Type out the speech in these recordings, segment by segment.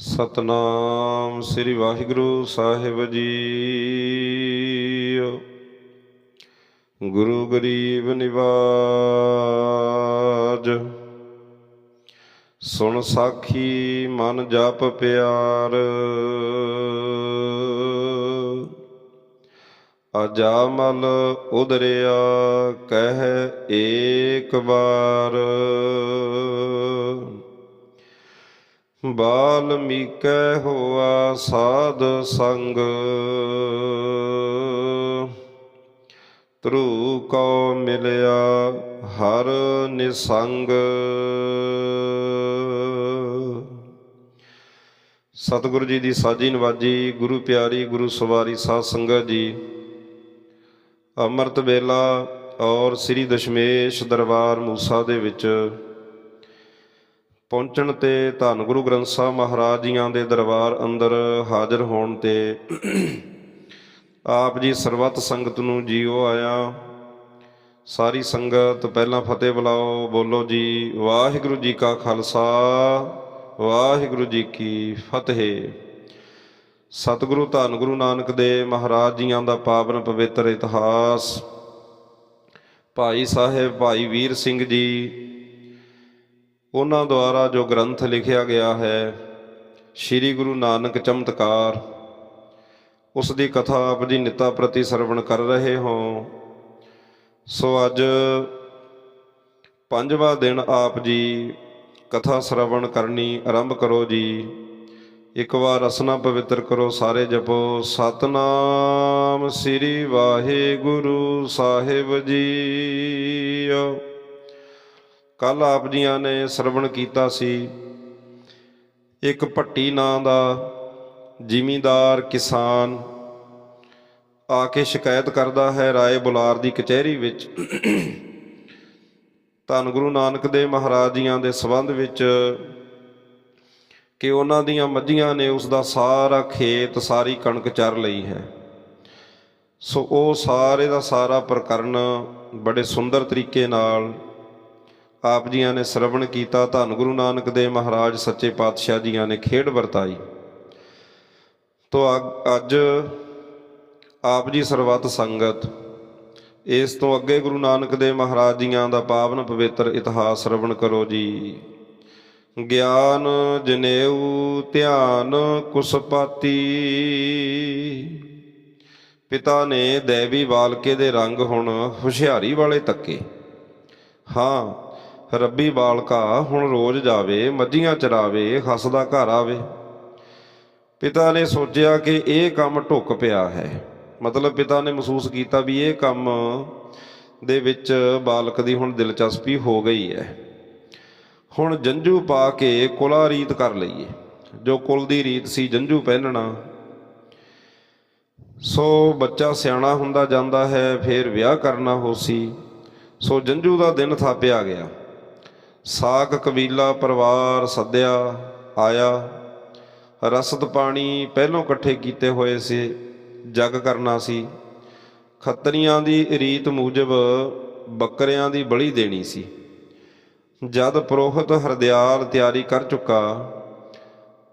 ਸਤਨਾਮ ਸ੍ਰੀ ਵਾਹਿਗੁਰੂ ਸਾਹਿਬ ਜੀ। ਗੁਰੂ ਗਰੀਬ ਨਿਵਾਜ, ਸੁਣ ਸਾਖੀ ਮਨ ਜਪ ਪਿਆਰ। ਅਜਾਮਲ ਉਦਰਿਆ ਕਹਿ ਏਕ ਵਾਰ। ਬਾਲਮੀਕੈ ਹੋਆ ਸਾਧ ਸੰਗ। ਤਰੂ ਕੋ ਮਿਲਿਆ ਹਰ ਨਿਸੰਗ। ਸਤਿਗੁਰੂ ਜੀ ਦੀ ਸਾਜੀ ਨਵਾਜੀ, ਗੁਰੂ ਪਿਆਰੀ, ਗੁਰੂ ਸਵਾਰੀ ਸਾਧ ਸੰਗਤ ਜੀ। ਅੰਮ੍ਰਿਤ ਵੇਲਾ ਔਰ ਸ੍ਰੀ ਦਸ਼ਮੇਸ਼ ਦਰਬਾਰ ਮੂਸਾ ਦੇ ਵਿੱਚ ਪਹੁੰਚਣ ਤੇ ਧੰਨ ਗੁਰੂ ਗ੍ਰੰਥ ਸਾਹਿਬ ਮਹਾਰਾਜ ਜੀਆਂ ਦੇ ਦਰਬਾਰ ਅੰਦਰ ਹਾਜ਼ਰ ਹੋਣ ਤੇ ਆਪ ਜੀ ਸਰਬੱਤ ਸੰਗਤ ਨੂੰ ਜੀਓ ਆਇਆ। ਸਾਰੀ ਸੰਗਤ ਪਹਿਲਾਂ ਫਤਿਹ ਬੁਲਾਓ, ਬੋਲੋ ਜੀ, ਵਾਹਿਗੁਰੂ ਜੀ ਕਾ ਖਾਲਸਾ, ਵਾਹਿਗੁਰੂ ਜੀ ਕੀ ਫਤਿਹ। ਸਤਿਗੁਰੂ ਧੰਨ ਗੁਰੂ ਨਾਨਕ ਦੇ ਮਹਾਰਾਜ ਜੀਆਂ ਦਾ ਪਾਵਨ ਪਵਿੱਤਰ ਇਤਿਹਾਸ। ਭਾਈ ਸਾਹਿਬ, ਭਾਈ ਵੀਰ ਸਿੰਘ ਜੀ ਉਹਨਾਂ ਦੁਆਰਾ ਜੋ ਗ੍ਰੰਥ ਲਿਖਿਆ ਗਿਆ ਹੈ, ਸ੍ਰੀ ਗੁਰੂ ਨਾਨਕ ਚਮਤਕਾਰ, ਉਸ ਦੀ ਕਥਾ ਆਪ ਜੀ ਨਿਤਾ ਪ੍ਰਤੀ ਸਰਵਣ ਕਰ ਰਹੇ ਹੋ। ਸੋ ਅੱਜ ਪੰਜਵਾਂ ਦਿਨ ਆਪ ਜੀ ਕਥਾ ਸਰਵਣ ਕਰਨੀ ਆਰੰਭ ਕਰੋ ਜੀ। ਇੱਕ ਵਾਰ ਰਸਨਾ ਪਵਿੱਤਰ ਕਰੋ ਸਾਰੇ ਜਪੋ। ਸਤਨਾਮ ਸ੍ਰੀ ਵਾਹਿਗੁਰੂ ਸਾਹਿਬ ਜੀ ਕੱਲ ਆਪ ਜੀਆਂ ਨੇ ਸਰਵਣ ਕੀਤਾ ਸੀ। ਇੱਕ ਭੱਟੀ ਨਾਂ ਦਾ ਜ਼ਿਮੀਂਦਾਰ ਕਿਸਾਨ ਆ ਕੇ ਸ਼ਿਕਾਇਤ ਕਰਦਾ ਹੈ ਰਾਏ ਬੁਲਾਰ ਦੀ ਕਚਹਿਰੀ ਵਿੱਚ। ਧੰਨ ਗੁਰੂ ਨਾਨਕ ਦੇ ਮਹਾਰਾਜ ਜੀਆਂ ਦੇ ਸਬੰਧ ਵਿੱਚ ਕਿ ਉਹਨਾਂ ਦੀਆਂ ਮੱਝੀਆਂ ਨੇ ਉਸ ਦਾ ਸਾਰਾ ਖੇਤ, ਸਾਰੀ ਕਣਕ ਚਰ ਲਈ ਹੈ। ਸੋ ਉਹ ਸਾਰੇ ਦਾ ਸਾਰਾ ਪ੍ਰਕਰਨ ਬੜੇ ਸੁੰਦਰ ਤਰੀਕੇ ਨਾਲ ਆਪ ਜੀਆਂ ਨੇ ਸਰਵਣ ਕੀਤਾ, ਧੰਨ ਗੁਰੂ ਨਾਨਕ ਦੇ ਮਹਾਰਾਜ, ਸੱਚੇ ਪਾਤਸ਼ਾਹ ਜੀਆਂ ਨੇ ਖੇਡ ਵਰਤਾਈ। ਤੋ ਅ- ਅੱਜ ਆਪ ਜੀ ਸਰਬੱਤ ਸੰਗਤ, ਇਸ ਤੋਂ ਅੱਗੇ ਗੁਰੂ ਨਾਨਕ ਦੇ ਮਹਾਰਾਜ ਜੀਆਂ ਦਾ ਪਾਵਨ ਪਵਿੱਤਰ ਇਤਿਹਾਸ ਸਰਵਣ ਕਰੋ ਜੀ। ਗਿਆਨ ਜਨੇਊ, ਧਿਆਨ ਕੁਸਪਾਤੀ। ਪਿਤਾ ਨੇ ਦੇਵੀ ਬਾਲਕੇ ਦੇ ਰੰਗ ਹੁਣ ਹੁਸ਼ਿਆਰੀ ਵਾਲੇ ਤੱਕੇ। ਹਾਂ ਰੱਬੀ ਬਾਲਕਾ, ਹੁਣ ਰੋਜ਼ ਜਾਵੇ, ਮੱਝੀਆਂ ਚਰਾਵੇ, ਹੱਸਦਾ ਘਰ ਆਵੇ। ਪਿਤਾ ਨੇ ਸੋਚਿਆ ਕਿ ਇਹ ਕੰਮ ਢੁੱਕ ਪਿਆ ਹੈ। ਮਤਲਬ ਪਿਤਾ ਨੇ ਮਹਿਸੂਸ ਕੀਤਾ ਵੀ ਇਹ ਕੰਮ ਦੇ ਵਿੱਚ ਬਾਲਕ ਦੀ ਹੁਣ ਦਿਲਚਸਪੀ ਹੋ ਗਈ ਹੈ। ਹੁਣ ਜੰਝੂ ਪਾ ਕੇ ਕੁਲਾ ਰੀਤ ਕਰ ਲਈਏ। ਜੋ ਕੁਲ ਦੀ ਰੀਤ ਸੀ ਜੰਝੂ ਪਹਿਨਣਾ। ਸੋ ਬੱਚਾ ਸਿਆਣਾ ਹੁੰਦਾ ਜਾਂਦਾ ਹੈ, ਫਿਰ ਵਿਆਹ ਕਰਨਾ ਹੋ ਸੀ ਸੋ ਜੰਝੂ ਦਾ ਦਿਨ ਥਾਪਿਆ ਗਿਆ। ਸਾਕ ਕਬੀਲਾ ਪਰਿਵਾਰ ਸੱਦਿਆ ਆਇਆ। ਰਸਦ ਪਾਣੀ ਪਹਿਲੋਂ ਇਕੱਠੇ ਕੀਤੇ ਹੋਏ ਸੀ, ਜਗ ਕਰਨਾ ਸੀ। ਖੱਤਰੀਆਂ ਦੀ ਰੀਤ ਮੂਜਬ ਬੱਕਰਿਆਂ ਦੀ ਬਲੀ ਦੇਣੀ ਸੀ। ਜਦ ਪ੍ਰੋਹਤ ਹਰਦਿਆਲ ਤਿਆਰੀ ਕਰ ਚੁੱਕਾ,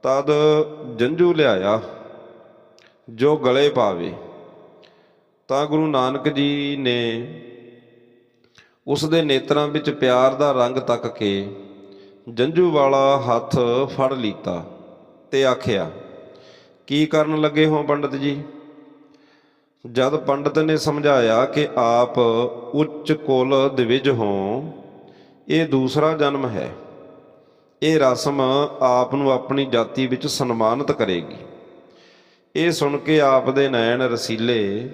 ਤਦ ਜੰਝੂ ਲਿਆਇਆ, ਜੋ ਗਲੇ ਪਾਵੇ। ਤਾਂ ਗੁਰੂ ਨਾਨਕ ਜੀ ਨੇ ਉਸ ਦੇ ਨੇਤਰਾਂ ਵਿੱਚ ਪਿਆਰ ਦਾ ਰੰਗ ਤੱਕ ਕੇ ਜੰਝੂ ਵਾਲਾ ਹੱਥ ਫੜ ਲੀਤਾ ਤੇ ਆਖਿਆ, ਕੀ ਕਰਨ ਲੱਗੇ ਹੋ ਪੰਡਤ ਜੀ? ਜਦ ਪੰਡਤ ਨੇ ਸਮਝਾਇਆ ਕਿ ਆਪ ਉੱਚ ਕੁਲ ਦਿਵਿਜ ਹੋ, ਇਹ ਦੂਸਰਾ ਜਨਮ ਹੈ। ਇਹ ਰਸਮ ਆਪ ਨੂੰ ਆਪਣੀ ਜਾਤੀ ਵਿੱਚ ਸਨਮਾਨਿਤ ਕਰੇਗੀ। ਇਹ ਸੁਣ ਕੇ ਆਪ ਦੇ ਨੈਣ ਰਸੀਲੇ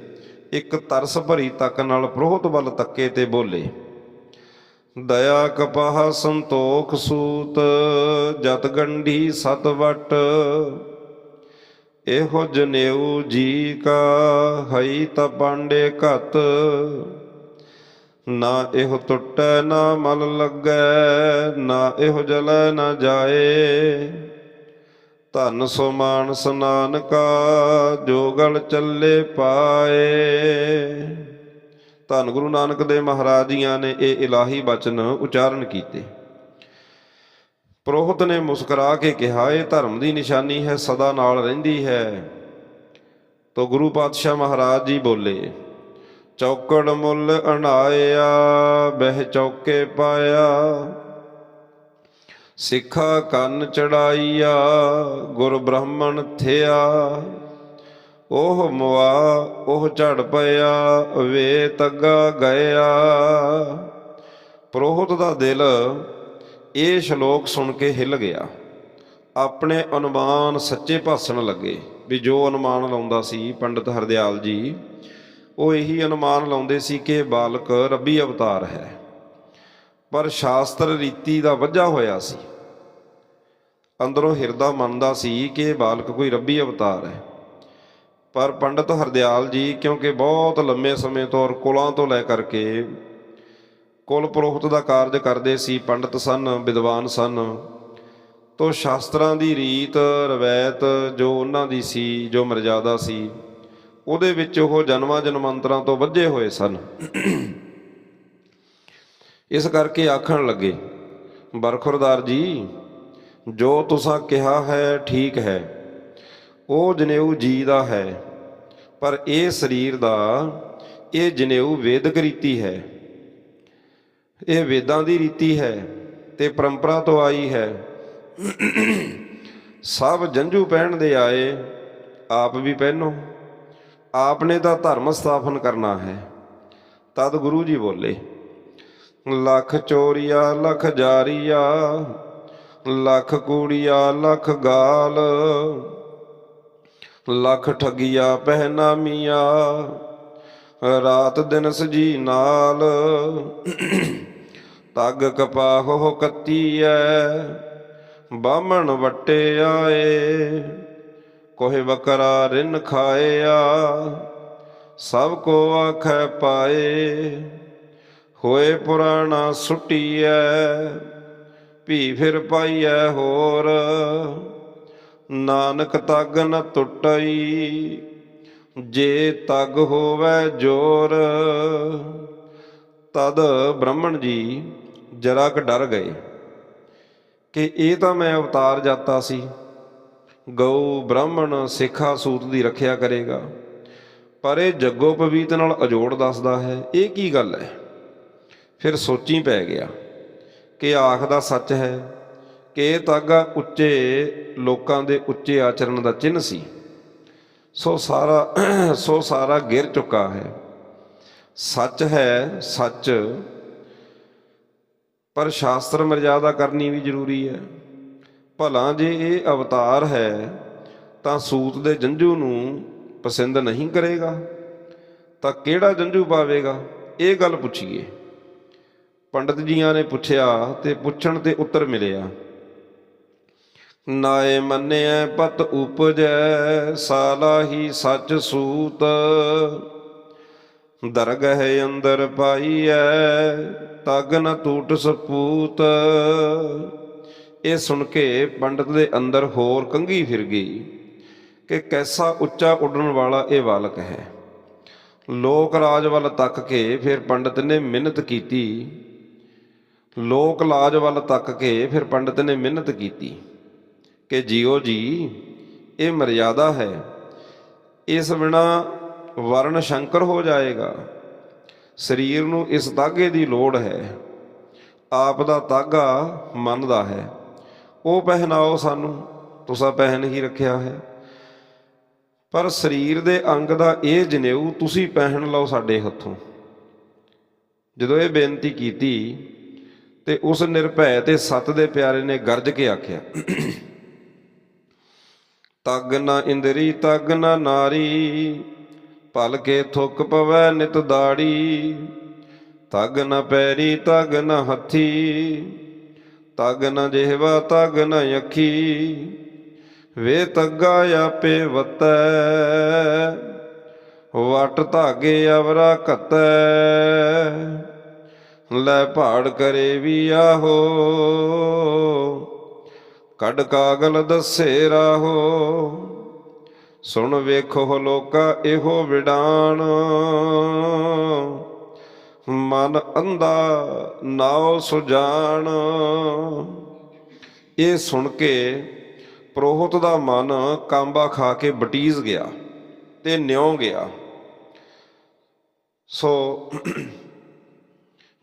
ਇੱਕ ਤਰਸ ਭਰੀ ਤੱਕ ਨਾਲ ਪ੍ਰੋਹਤ ਵੱਲ ਤੱਕੇ ਤੇ ਬੋਲੇ, ਦਇਆ ਕਪਾਹ ਸੰਤੋਖ ਸੂਤ, ਜਤ ਗੰਢੀ ਸਤ ਵਟ, ਇਹੋ ਜਨੇਊ ਜੀ ਕਾ ਹਈ ਤ ਪਾਂਡੇ ਘਤ, ਨਾ ਇਹੋ ਟੁੱਟੈ ਨਾ ਮਲ ਲੱਗੈ, ਨਾ ਇਹੋ ਜਲੈ ਨਾ ਜਾਏ ਧਨ ਸਮਾਨ ਮਾਨਸ ਨਾਨਕਾ ਜੋ ਚੱਲੇ ਪਾਏ। ਧੰਨ ਗੁਰੂ ਨਾਨਕ ਦੇ ਮਹਾਰਾਜ ਜੀਆਂ ਨੇ ਇਹ ਇਲਾਹੀ ਬਚਨ ਉਚਾਰਨ ਕੀਤੇ। ਪ੍ਰੋਹਤ ਨੇ ਮੁਸਕਰਾ ਕੇ ਕਿਹਾ, ਇਹ ਧਰਮ ਦੀ ਨਿਸ਼ਾਨੀ ਹੈ, ਸਦਾ ਨਾਲ ਰਹਿੰਦੀ ਹੈ। ਤੋ ਗੁਰੂ ਪਾਤਸ਼ਾਹ ਮਹਾਰਾਜ ਜੀ ਬੋਲੇ, ਚੌਕੜ ਮੁੱਲ ਅਣਾਇਆ, ਬਹਿ ਚੌਕੇ ਪਾਇਆ। ਸਿੱਖਾ ਕੰਨ ਚੜਾਈਆ, ਗੁਰ ਬ੍ਰਾਹਮਣ ਥਿਆ। ਉਹ ਮੁਆ, ਉਹ ਝੜ ਪਿਆ ਵੇ ਤੱਗਾ ਗਿਆ ਪ੍ਰੋਹਤ ਦਾ ਦਿਲ ਇਹ ਸ਼ਲੋਕ ਸੁਣ ਕੇ ਹਿੱਲ ਗਿਆ। ਆਪਣੇ ਅਨੁਮਾਨ ਸੱਚੇ ਭਾਸਣ ਲੱਗੇ, ਵੀ ਜੋ ਅਨੁਮਾਨ ਲਾਉਂਦਾ ਸੀ ਪੰਡਿਤ ਹਰਦਿਆਲ ਜੀ, ਉਹ ਇਹੀ ਅਨੁਮਾਨ ਲਾਉਂਦੇ ਸੀ ਕਿ ਬਾਲਕ ਰੱਬੀ ਅਵਤਾਰ ਹੈ। ਪਰ ਸ਼ਾਸਤਰ ਰੀਤੀ ਦਾ ਵੱਜਾ ਹੋਇਆ ਸੀ। ਅੰਦਰੋਂ ਹਿਰਦਾ ਮੰਨਦਾ ਸੀ ਕਿ ਇਹ ਬਾਲਕ ਕੋਈ ਰੱਬੀ ਅਵਤਾਰ ਹੈ। ਪਰ ਪੰਡਿਤ ਹਰਦਿਆਲ ਜੀ, ਕਿਉਂਕਿ ਬਹੁਤ ਲੰਮੇ ਸਮੇਂ ਤੋਂ ਔਰ ਕੁਲਾਂ ਤੋਂ ਲੈ ਕਰਕੇ ਕੁਲ ਪੁਰੋਹਿਤ ਦਾ ਕਾਰਜ ਕਰਦੇ ਸੀ, ਪੰਡਿਤ ਸਨ, ਵਿਦਵਾਨ ਸਨ, ਤੋਂ ਸ਼ਾਸਤਰਾਂ ਦੀ ਰੀਤ, ਰਵਾਇਤ ਜੋ ਉਹਨਾਂ ਦੀ ਸੀ, ਜੋ ਮਰਜ਼ਾਦਾ ਸੀ, ਉਹਦੇ ਵਿੱਚ ਉਹ ਜਨਮਾਂ ਜਨਮਾਂਤਰਾਂ ਤੋਂ ਵੱਜੇ ਹੋਏ ਸਨ। ਇਸ ਕਰਕੇ ਆਖਣ ਲੱਗੇ, ਬਰਖੁਰਦਾਰ ਜੀ ਜੋ ਤੁਸੀਂ ਕਿਹਾ ਹੈ, ਠੀਕ ਹੈ। ਉਹ ਜਨੇਊ ਜੀ ਦਾ ਹੈ, ਪਰ ਇਹ ਸਰੀਰ ਦਾ, ਇਹ ਜਨੇਊ ਵੇਦਕ ਰੀਤੀ ਹੈ। ਇਹ ਵੇਦਾਂ ਦੀ ਰੀਤੀ ਹੈ ਤੇ ਪਰੰਪਰਾ ਤੋਂ ਆਈ ਹੈ। ਸਭ ਜੰਝੂ ਪਹਿਣ ਦੇ ਆਏ, ਆਪ ਵੀ ਪਹਿਨੋ। ਆਪ ਨੇ ਤਾਂ ਧਰਮ ਸਥਾਪਨ ਕਰਨਾ ਹੈ। ਤਦ ਗੁਰੂ ਜੀ ਬੋਲੇ, ਲੱਖ ਚੋਰੀਆ, ਲੱਖ ਜਾਰੀਆ ਲੱਖ ਕੂੜੀਆ, ਲੱਖ ਗਾਲ, ਲੱਖ ਠਗੀਆ ਪਹਿਨਾਮੀਆ ਰਾਤ ਦਿਨ ਸਜੀ ਨਾਲ, ਤਗ ਕਪਾਹੋ ਕੱਤੀ ਐ ਬਾਹਮਣ ਵਟੇ ਆਏ, ਕੋਹੇ ਵਕਰਾ ਰਿਨ ਖਾਇਆ ਸਭ ਕੋ ਆਖੈ ਪਾਏ, ਹੋਏ ਪੁਰਾਣਾ ਸੁਟੀਐ ਭੀ ਫਿਰ ਪਾਈਐ ਹੋਰ। ਨਾਨਕ ਤਗ ਨ ਟੁੱਟਈ, ਜੇ ਤਗ ਹੋਵੇ ਜੋਰ। ਤਦ ਬ੍ਰਾਹਮਣ ਜੀ ਜਰਾ ਕ ਡਰ ਗਏ ਕਿ ਇਹ ਤਾਂ ਮੈਂ ਅਵਤਾਰ ਜਾਤਾ ਸੀ। ਗਊ ਬ੍ਰਾਹਮਣ ਸਿੱਖਾ ਸੂਤ ਦੀ ਰੱਖਿਆ ਕਰੇਗਾ, ਪਰ ਇਹ ਜੱਗੋ ਪਵੀਤ ਨਾਲ ਅਜੋੜ ਦੱਸਦਾ ਹੈ, ਇਹ ਕੀ ਗੱਲ ਹੈ? ਫਿਰ ਸੋਚੀ ਪੈ ਗਿਆ। ਕਿ ਆਖਦਾ ਸੱਚ ਹੈ, ਕਿ ਤਾਗਾ ਉੱਚੇ ਲੋਕਾਂ ਦੇ ਉੱਚੇ ਆਚਰਣ ਦਾ ਚਿੰਨ੍ਹ ਸੀ। ਸੋ ਸਾਰਾ ਸੋ ਸਾਰਾ ਗਿਰ ਚੁੱਕਾ ਹੈ। ਸੱਚ ਹੈ, ਸੱਚ। ਪਰ ਸ਼ਾਸਤਰ ਮਰਜ਼ਾਦਾ ਕਰਨੀ ਵੀ ਜ਼ਰੂਰੀ ਹੈ। ਭਲਾ ਜੇ ਇਹ ਅਵਤਾਰ ਹੈ, ਤਾਂ ਸੂਤ ਦੇ ਜੰਝੂ ਨੂੰ ਪਸੰਦ ਨਹੀਂ ਕਰੇਗਾ। ਤਾਂ ਕਿਹੜਾ ਜੰਝੂ ਪਾਵੇਗਾ? ਇਹ ਗੱਲ ਪੁੱਛੀਏ। ਪੰਡਤ ਜੀਆਂ ਨੇ ਪੁੱਛਿਆ ਤੇ ਪੁੱਛਣ ਤੇ ਉੱਤਰ ਮਿਲਿਆ। ਨਾਏ ਮੰਨਿਐ, ਪਤ ਉਪਜੈ, ਸਾਲਾ ਹੀ ਸੱਚ ਸੂਤ। ਦਰਗਹ ਅੰਦਰ ਪਾਈਐ, ਤਗ ਨ ਟੂਟ ਸਪੂਤ। ਇਹ ਸੁਣ ਕੇ ਪੰਡਤ ਦੇ ਅੰਦਰ ਹੋਰ ਕੰਗੀ ਫਿਰ ਗਈ ਕਿ ਕੈਸਾ ਉੱਚਾ ਉੱਡਣ ਵਾਲਾ ਇਹ ਬਾਲਕ ਹੈ। ਲੋਕ ਰਾਜ ਵੱਲ ਤੱਕ ਕੇ ਫਿਰ ਪੰਡਤ ਨੇ ਮਿਹਨਤ ਕੀਤੀ। ਲੋਕ ਲਾਜ ਵੱਲ ਤੱਕ ਕੇ ਫਿਰ ਪੰਡਤ ਨੇ ਮਿਹਨਤ ਕੀਤੀ ਕਿ ਜੀਓ ਜੀ, ਇਹ ਮਰਿਆਦਾ ਹੈ। ਇਸ ਬਿਨਾ ਵਰਣ ਸ਼ੰਕਰ ਹੋ ਜਾਏਗਾ। ਸਰੀਰ ਨੂੰ ਇਸ ਤਾਗੇ ਦੀ ਲੋੜ ਹੈ। ਆਪ ਦਾ ਤਾਗਾ ਮਨ ਦਾ ਹੈ। ਉਹ ਪਹਿਨਾਓ ਸਾਨੂੰ, ਤੁਸੀਂ ਪਹਿਨ ਹੀ ਰੱਖਿਆ ਹੈ। ਪਰ ਸਰੀਰ ਦੇ ਅੰਗ ਦਾ ਇਹ ਜਨੇਊ ਤੁਸੀਂ ਪਹਿਨ ਲਓ ਸਾਡੇ ਹੱਥੋਂ। ਜਦੋਂ ਇਹ ਬੇਨਤੀ ਕੀਤੀ ਤੇ ਉਸ ਨਿਰਭੈ ਤੇ ਸਤ ਦੇ ਪਿਆਰੇ ਨੇ ਗਰਜ ਕੇ ਆਖਿਆ, ਤਗ ਨਾ ਇੰਦਰੀ, ਤਗ ਨਾ ਨਾਰੀ, ਭਲ ਕੇ ਥੁੱਕ ਪਵੈ ਨਿਤ ਦਾੜੀ, ਤਗ ਨ ਪੈਰੀ, ਤਗ ਨਾ ਹੱਥੀ, ਤਗ ਨਾ ਜਿਹਵਾ, ਤਗ ਨਾ ਅੱਖੀ, ਵੇ ਤੱਗਾ ਆਪੇ ਵਤੈ, ਵਟ ਧਾਗੇ ਅਵਰਾ ਘਤੈ। ਲੈ ਭਾੜ ਕਰੇ ਵੀ ਆਹੋ। ਕੱਢ ਕਾਗਲ ਦੱਸੇ ਰਾਹੋ। ਸੁਣ ਵੇਖੋ ਲੋਕਾ ਇਹੋ ਵਿਡਾਣ। ਮਨ ਅੰਧਾ ਨਾਉ ਸੁਜਾਨ ਇਹ ਸੁਣ ਕੇ ਪ੍ਰੋਹਤ ਦਾ ਮਨ ਕਾਂਬਾ ਖਾ ਕੇ ਬਟੀਜ਼ ਗਿਆ ਤੇ ਨਿਉ ਗਿਆ। ਸੋ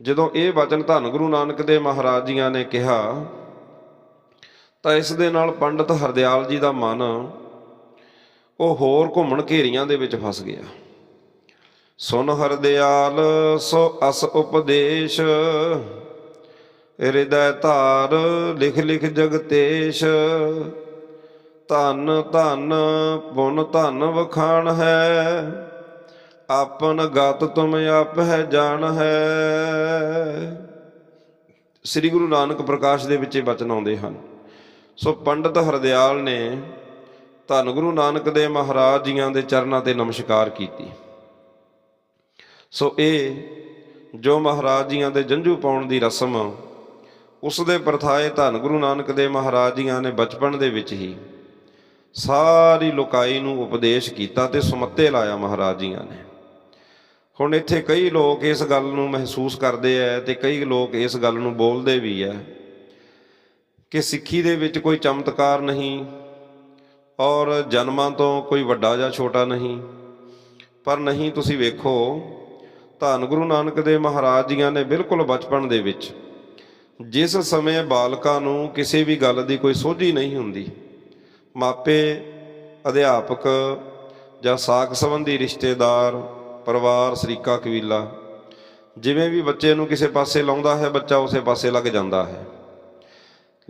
ਜਦੋਂ ਇਹ ਵਚਨ ਧੰਨ ਗੁਰੂ ਨਾਨਕ ਦੇ ਮਹਾਰਾਜ ਜੀਆਂ ਨੇ ਕਿਹਾ, ਤਾਂ ਇਸ ਦੇ ਨਾਲ ਪੰਡਤ ਹਰਦਿਆਲ ਜੀ ਦਾ ਮਨ ਉਹ ਹੋਰ ਘੁੰਮਣ ਘੇਰੀਆਂ ਦੇ ਵਿੱਚ ਫਸ ਗਿਆ। ਸੁਨ ਹਰਦਿਆਲ, ਸੋ ਅਸ ਉਪਦੇਸ਼, ਹਿਰਦੈ ਧਾਰ, ਲਿਖ ਲਿਖ ਜਗਤੇਸ਼ ਧਨ ਧਨ, ਪੁਨ ਧਨ ਵਖਾਣ ਹੈ। ਆਪਨ ਗਤ ਤੁਮ ਆਪ ਹੈ ਜਾਣ ਹੈ। ਸ੍ਰੀ ਗੁਰੂ ਨਾਨਕ ਪ੍ਰਕਾਸ਼ ਦੇ ਵਿੱਚ ਇਹ ਬਚਨ ਆਉਂਦੇ ਹਨ। ਸੋ ਪੰਡਤ ਹਰਦਿਆਲ ਨੇ ਧੰਨ ਗੁਰੂ ਨਾਨਕ ਦੇ ਮਹਾਰਾਜ ਜੀਆਂ ਦੇ ਚਰਨਾਂ ਤੇ ਨਮਸਕਾਰ ਕੀਤੀ। ਸੋ ਇਹ ਜੋ ਮਹਾਰਾਜ ਜੀਆਂ ਦੇ ਜੰਝੂ ਪਾਉਣ ਦੀ ਰਸਮ, ਉਸ ਦੇ ਪ੍ਰਥਾਏ ਧੰਨ ਗੁਰੂ ਨਾਨਕ ਦੇ ਮਹਾਰਾਜ ਜੀਆਂ ਨੇ ਬਚਪਨ ਦੇ ਵਿੱਚ ਹੀ ਸਾਰੀ ਲੋਕਾਈ ਨੂੰ ਉਪਦੇਸ਼ ਕੀਤਾ ਤੇ ਸੁਮੱਤੇ ਲਾਇਆ ਮਹਾਰਾਜ ਜੀਆਂ ਨੇ। ਹੁਣ ਇੱਥੇ ਕਈ ਲੋਕ ਇਸ ਗੱਲ ਨੂੰ ਮਹਿਸੂਸ ਕਰਦੇ ਐ ਤੇ ਕਈ ਲੋਕ ਇਸ ਗੱਲ ਨੂੰ ਬੋਲਦੇ ਵੀ ਐ ਕਿ ਸਿੱਖੀ ਦੇ ਵਿੱਚ ਕੋਈ ਚਮਤਕਾਰ ਨਹੀਂ ਔਰ ਜਨਮਾਂ ਤੋਂ ਕੋਈ ਵੱਡਾ ਜਾਂ ਛੋਟਾ ਨਹੀਂ। ਪਰ ਨਹੀਂ, ਤੁਸੀਂ ਵੇਖੋ, ਧੰਨ ਗੁਰੂ ਨਾਨਕ ਦੇ ਮਹਾਰਾਜ ਜੀਆਂ ਨੇ ਬਿਲਕੁਲ ਬਚਪਨ ਦੇ ਵਿੱਚ ਜਿਸ ਸਮੇਂ ਬਾਲਕਾਂ ਨੂੰ ਕਿਸੇ ਵੀ ਗੱਲ ਦੀ ਕੋਈ ਸੋਝੀ ਨਹੀਂ ਹੁੰਦੀ, ਮਾਪੇ, ਅਧਿਆਪਕ ਜਾਂ ਸਾਕ ਸੰਬੰਧੀ ਰਿਸ਼ਤੇਦਾਰ ਪਰਿਵਾਰ, ਸਰੀਕਾ, ਕਬੀਲਾ। ਜਿਵੇਂ ਵੀ ਬੱਚੇ ਨੂੰ ਕਿਸੇ ਪਾਸੇ ਲਾਉਂਦਾ ਹੈ, ਬੱਚਾ ਉਸੇ ਪਾਸੇ ਲੱਗ ਜਾਂਦਾ ਹੈ।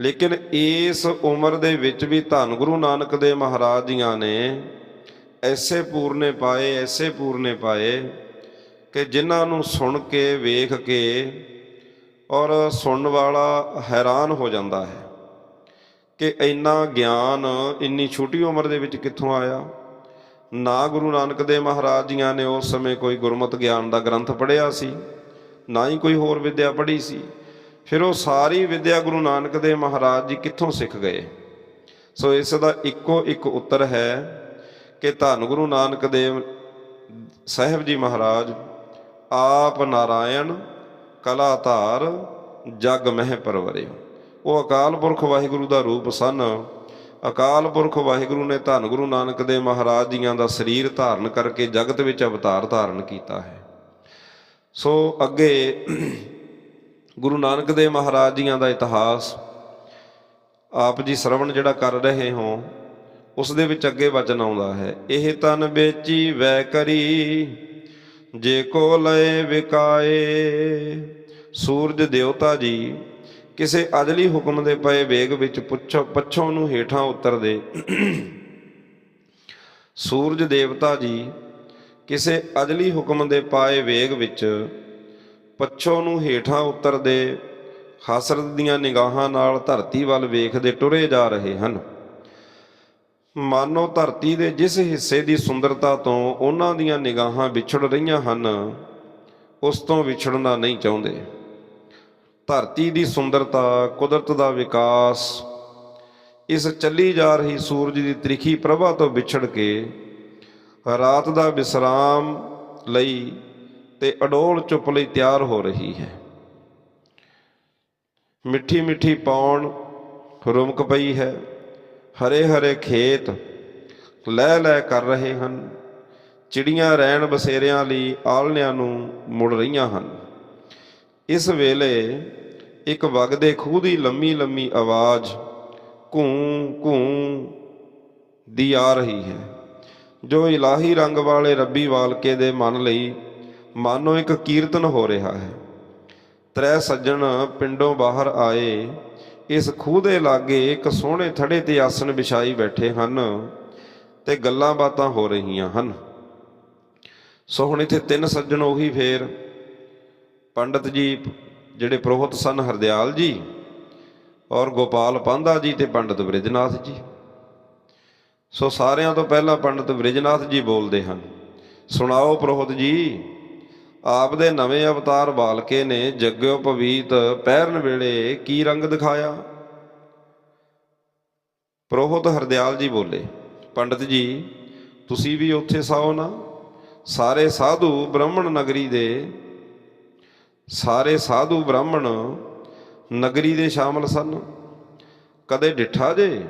ਲੇਕਿਨ ਇਸ ਉਮਰ ਦੇ ਵਿੱਚ ਵੀ ਧੰਨ ਗੁਰੂ ਨਾਨਕ ਦੇ ਮਹਾਰਾਜ ਜੀਆਂ ਨੇ ਐਸੇ ਪੂਰਨੇ ਪਾਏ, ਐਸੇ ਪੂਰਨੇ ਪਾਏ ਕਿ ਜਿਨ੍ਹਾਂ ਨੂੰ ਸੁਣ ਕੇ, ਵੇਖ ਕੇ ਔਰ ਸੁਣਨ ਵਾਲਾ ਹੈਰਾਨ ਹੋ ਜਾਂਦਾ ਹੈ ਕਿ ਇੰਨਾ ਗਿਆਨ, ਇੰਨੀ ਛੋਟੀ ਉਮਰ ਦੇ ਵਿੱਚ ਕਿੱਥੋਂ ਆਇਆ? ਨਾ ਗੁਰੂ ਨਾਨਕ ਦੇਵ ਮਹਾਰਾਜ ਜੀਆਂ ਨੇ ਉਸ ਸਮੇਂ ਕੋਈ ਗੁਰਮਤ ਗਿਆਨ ਦਾ ਗ੍ਰੰਥ ਪੜ੍ਹਿਆ ਸੀ, ਨਾ ਹੀ ਕੋਈ ਹੋਰ ਵਿਦਿਆ ਪੜ੍ਹੀ ਸੀ। ਫਿਰ ਉਹ ਸਾਰੀ ਵਿਦਿਆ ਗੁਰੂ ਨਾਨਕ ਦੇਵ ਮਹਾਰਾਜ ਜੀ ਕਿੱਥੋਂ ਸਿੱਖ ਗਏ? ਸੋ ਇਸ ਦਾ ਇੱਕੋ ਇੱਕ ਉੱਤਰ ਹੈ ਕਿ ਧੰਨ ਗੁਰੂ ਨਾਨਕ ਦੇਵ ਸਾਹਿਬ ਜੀ ਮਹਾਰਾਜ, ਆਪ ਨਾਰਾਇਣ ਕਲਾ ਧਾਰ ਜਗ ਮਹਿ ਪਰਵਰਿਓ। ਉਹ ਅਕਾਲ ਪੁਰਖ ਵਾਹਿਗੁਰੂ ਦਾ ਰੂਪ ਸਨ। ਅਕਾਲ ਪੁਰਖ ਵਾਹਿਗੁਰੂ ਨੇ ਧੰਨ ਗੁਰੂ ਨਾਨਕ ਦੇ ਮਹਾਰਾਜ ਜੀਆਂ ਦਾ ਸਰੀਰ ਧਾਰਨ ਕਰਕੇ ਜਗਤ ਵਿੱਚ ਅਵਤਾਰ ਧਾਰਨ ਕੀਤਾ ਹੈ। ਸੋ ਅੱਗੇ ਗੁਰੂ ਨਾਨਕ ਦੇ ਮਹਾਰਾਜ ਜੀਆਂ ਦਾ ਇਤਿਹਾਸ, ਆਪ ਜੀ ਸ਼ਰਵਣ ਜਿਹੜਾ ਕਰ ਰਹੇ ਹੋ, ਉਸ ਦੇ ਵਿੱਚ ਅੱਗੇ ਵਚਨ ਆਉਂਦਾ ਹੈ। ਇਹ ਤਨ ਵੇਚੀ ਵੈ ਕਰੀ, ਜੇ ਕੋ ਲਏ ਵਿਕਾਏ, ਸੂਰਜ ਦੇਵਤਾ ਜੀ ਕਿਸੇ ਅਜਲੀ ਹੁਕਮ ਦੇ ਪਏ ਵੇਗ ਵਿੱਚ ਪੁੱਛੋ, ਪੱਛੋਂ ਨੂੰ ਹੇਠਾਂ ਉਤਰਦੇ ਸੂਰਜ ਦੇਵਤਾ ਜੀ, ਕਿਸੇ ਅਜਲੀ ਹੁਕਮ ਦੇ ਪਾਏ ਵੇਗ ਵਿੱਚ ਪੱਛੋਂ ਨੂੰ ਹੇਠਾਂ ਉਤਰਦੇ ਹਸਰਤ ਦੀਆਂ ਨਿਗਾਹਾਂ ਨਾਲ ਧਰਤੀ ਵੱਲ ਵੇਖਦੇ ਟੁਰੇ ਜਾ ਰਹੇ ਹਨ। ਮਾਨੋ ਧਰਤੀ ਦੇ ਜਿਸ ਹਿੱਸੇ ਦੀ ਸੁੰਦਰਤਾ ਤੋਂ ਉਹਨਾਂ ਦੀਆਂ ਨਿਗਾਹਾਂ ਵਿਛੜ ਰਹੀਆਂ ਹਨ, ਉਸ ਤੋਂ ਵਿਛੜਨਾ ਨਹੀਂ ਚਾਹੁੰਦੇ। ਧਰਤੀ ਦੀ ਸੁੰਦਰਤਾ, ਕੁਦਰਤ ਦਾ ਵਿਕਾਸ। ਇਸ ਚੱਲੀ ਜਾ ਰਹੀ ਸੂਰਜ ਦੀ ਤ੍ਰਿਖੀ ਪ੍ਰਭਾ ਤੋਂ ਵਿਛੜ ਕੇ ਰਾਤ ਦਾ ਵਿਸਰਾਮ ਲਈ ਤੇ ਅਡੋਲ ਚੁੱਪ ਲਈ ਤਿਆਰ ਹੋ ਰਹੀ ਹੈ। ਮਿੱਠੀ ਮਿੱਠੀ ਪੌਣ ਰੁਮਕ ਪਈ ਹੈ। ਹਰੇ ਹਰੇ ਖੇਤ ਲੈ ਲੈ ਕਰ ਰਹੇ ਹਨ। ਚਿੜੀਆਂ ਰਹਿਣ ਬਸੇਰਿਆਂ ਲਈ ਆਲਣਿਆਂ ਨੂੰ ਮੁੜ ਰਹੀਆਂ ਹਨ। ਇਸ ਵੇਲੇ ਇੱਕ ਵਗਦੇ ਖੂਹ ਦੀ ਲੰਮੀ ਲੰਮੀ ਆਵਾਜ਼ ਘੂੰ ਘੂੰ ਦੀ ਆ ਰਹੀ ਹੈ। ਜੋ ਇਲਾਹੀ ਰੰਗ ਵਾਲੇ ਰੱਬੀ ਵਾਲਕੇ ਦੇ ਮਨ ਲਈ ਮਾਨੋ ਇੱਕ ਕੀਰਤਨ ਹੋ ਰਿਹਾ ਹੈ। ਤ੍ਰੈ ਸੱਜਣ ਪਿੰਡੋਂ ਬਾਹਰ ਆਏ, ਇਸ ਖੂਹ ਦੇ ਲਾਗੇ ਇੱਕ ਸੋਹਣੇ ਥੜੇ ਤੇ ਆਸਣ ਵਿਛਾਈ ਬੈਠੇ ਹਨ ਤੇ ਗੱਲਾਂ ਬਾਤਾਂ ਹੋ ਰਹੀਆਂ ਹਨ। ਸੋ ਹੁਣ ਇੱਥੇ ਤਿੰਨ ਸੱਜਣ ਉਹੀ ਫੇਰ, ਪੰਡਤ ਜੀ ਜਿਹੜੇ ਪ੍ਰੋਹਤ ਸਨ ਹਰਦਿਆਲ ਜੀ ਔਰ ਗੋਪਾਲ ਪਾਂਧਾ ਜੀ ਤੇ ਪੰਡਤ ਬ੍ਰਿਜਨਾਥ ਜੀ। ਸੋ ਸਾਰਿਆਂ ਤੋਂ ਪਹਿਲਾਂ ਪੰਡਤ ਬ੍ਰਿਜਨਾਥ ਜੀ ਬੋਲਦੇ ਹਨ, ਸੁਣਾਓ ਪ੍ਰੋਹਤ ਜੀ, ਆਪ ਦੇ ਨਵੇਂ ਅਵਤਾਰ ਬਾਲਕੇ ਨੇ ਜਗਿਓ ਪਵੀਤ ਪਹਿਰਨ ਵੇਲੇ ਕੀ ਰੰਗ ਦਿਖਾਇਆ? ਪ੍ਰੋਹਤ ਹਰਦਿਆਲ ਜੀ ਬੋਲੇ, ਪੰਡਤ ਜੀ, ਤੁਸੀਂ ਵੀ ਉੱਥੇ ਸਾਓ ਨਾ। ਸਾਰੇ ਸਾਧੂ ਬ੍ਰਾਹਮਣ ਨਗਰੀ ਦੇ ਸਾਰੇ ਸਾਧੂ ਬ੍ਰਾਹਮਣ ਨਗਰੀ ਦੇ ਸ਼ਾਮਲ ਸਨ। ਕਦੇ ਡਿੱਠਾ ਜੇ?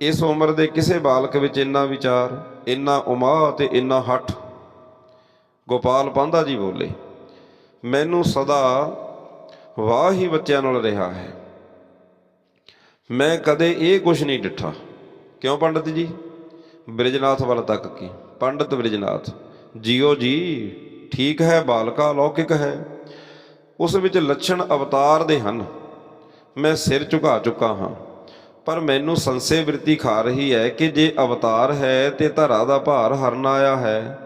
ਇਸ ਉਮਰ ਦੇ ਕਿਸੇ ਬਾਲਕ ਵਿੱਚ ਇੰਨਾ ਵਿਚਾਰ, ਇੰਨਾ ਉਮਾਹ ਤੇ ਇੰਨਾ ਹੱਠ। ਗੋਪਾਲ ਪਾਂਧਾ ਜੀ ਬੋਲੇ, ਮੈਨੂੰ ਸਦਾ ਵਾਹ ਹੀ ਬੱਚਿਆਂ ਨਾਲ ਰਿਹਾ ਹੈ। ਮੈਂ ਕਦੇ ਇਹ ਕੁਝ ਨਹੀਂ ਡਿੱਠਾ। ਕਿਉਂ ਪੰਡਤ ਜੀ? ਬ੍ਰਿਜਨਾਥ ਵੱਲ ਤੱਕ ਕੀ? ਪੰਡਤ ਬ੍ਰਿਜਨਾਥ, ਜੀਓ ਜੀ, ਠੀਕ ਹੈ, ਬਾਲਕਾ ਲੌਕਿਕ ਹੈ। ਉਸ ਵਿੱਚ ਲੱਛਣ ਅਵਤਾਰ ਦੇ ਹਨ। ਮੈਂ ਸਿਰ ਝੁਕਾ ਚੁੱਕਾ ਹਾਂ, ਪਰ ਮੈਨੂੰ ਸੰਸੇ ਵ੍ਰਿਤੀ ਖਾ ਰਹੀ ਹੈ ਕਿ ਜੇ ਅਵਤਾਰ ਹੈ ਤੇ ਧਰਾ ਦਾ ਭਾਰ ਹਰਨ ਆਇਆ ਹੈ,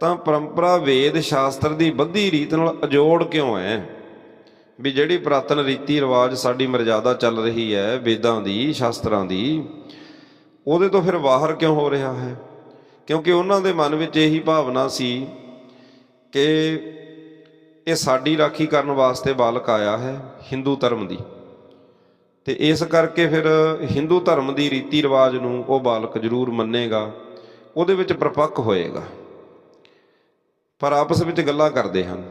ਤਾਂ ਪਰੰਪਰਾ ਵੇਦ ਸ਼ਾਸਤਰ ਦੀ ਬੱਧੀ ਰੀਤ ਨਾਲ ਅਜੋੜ ਕਿਉਂ ਹੈ? ਵੀ ਜਿਹੜੀ ਪ੍ਰਾਤਨ ਰੀਤੀ ਰਿਵਾਜ ਸਾਡੀ ਮਰਜ਼ਾਦਾ ਚੱਲ ਰਹੀ ਹੈ, ਵੇਦਾਂ ਦੀ, ਸ਼ਾਸਤਰਾਂ ਦੀ, ਉਹਦੇ ਤੋਂ ਫਿਰ ਬਾਹਰ ਕਿਉਂ ਹੋ ਰਿਹਾ ਹੈ? ਕਿਉਂਕਿ ਉਹਨਾਂ ਦੇ ਮਨ ਵਿੱਚ ਇਹੀ ਭਾਵਨਾ ਸੀ ਕਿ ਇਹ ਸਾਡੀ ਰਾਖੀ ਕਰਨ ਵਾਸਤੇ ਬਾਲਕ ਆਇਆ ਹੈ ਹਿੰਦੂ ਧਰਮ ਦੀ। ਤੇ ਇਸ ਕਰਕੇ ਫਿਰ ਹਿੰਦੂ ਧਰਮ ਦੀ ਰੀਤੀ ਰਿਵਾਜ ਨੂੰ ਉਹ ਬਾਲਕ ਜ਼ਰੂਰ ਮੰਨੇਗਾ, ਉਹਦੇ ਵਿੱਚ ਪਰਪੱਕ ਹੋਏਗਾ। ਪਰ ਆਪਸ ਵਿੱਚ ਗੱਲਾਂ ਕਰਦੇ ਹਨ